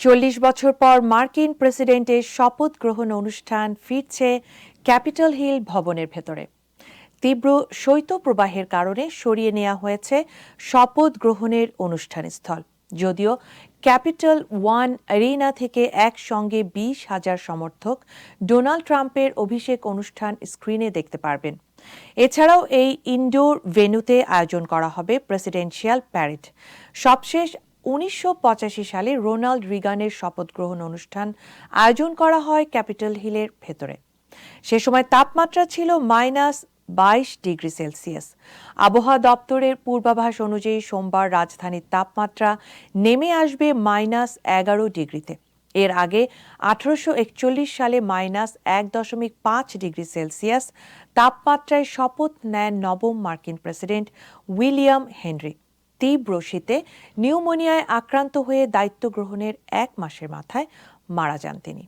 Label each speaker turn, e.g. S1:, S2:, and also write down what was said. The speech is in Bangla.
S1: চল্লিশ বছর পর মার্কিন প্রেসিডেন্টের শপথ গ্রহণ অনুষ্ঠান ফিরছে ক্যাপিটাল হিল ভবনের ভেতরে। তীব্র শৈত্যপ্রবাহের কারণে সরিয়ে নেওয়া হয়েছে শপথ গ্রহণের অনুষ্ঠান স্থল। যদিও ক্যাপিটাল ওয়ান অ্যারিনা থেকে একসঙ্গে বিশ হাজার সমর্থক ডোনাল্ড ট্রাম্পের অভিষেক অনুষ্ঠান স্ক্রিনে দেখতে পারবেন। এছাড়াও এই ইনডোর ভেন্যুতে আয়োজন করা হবে প্রেসিডেন্সিয়াল প্যারেড। সবশেষ উনিশশো পঁচাশি সালে রোনাল্ড রিগানের শপথ গ্রহণ অনুষ্ঠান আয়োজন করা হয় ক্যাপিটাল হিলের ভেতরে। সে সময় তাপমাত্রা ছিল মাইনাস বাইশ ডিগ্রি সেলসিয়াস। আবহাওয়া দপ্তরের পূর্বাভাস অনুযায়ী সোমবার রাজধানীর তাপমাত্রা নেমে আসবে মাইনাস এগারো ডিগ্রিতে। এর আগে আঠারোশো একচল্লিশ সালে মাইনাস এক দশমিক পাঁচ ডিগ্রি সেলসিয়াস তাপমাত্রায় শপথ নেন নবম মার্কিন প্রেসিডেন্ট উইলিয়াম হেনরি। তীব্র শীতে নিউমোনিয়ায় আক্রান্ত হয়ে দায়িত্ব গ্রহণের এক মাসের মাথায় মারা যান তিনি।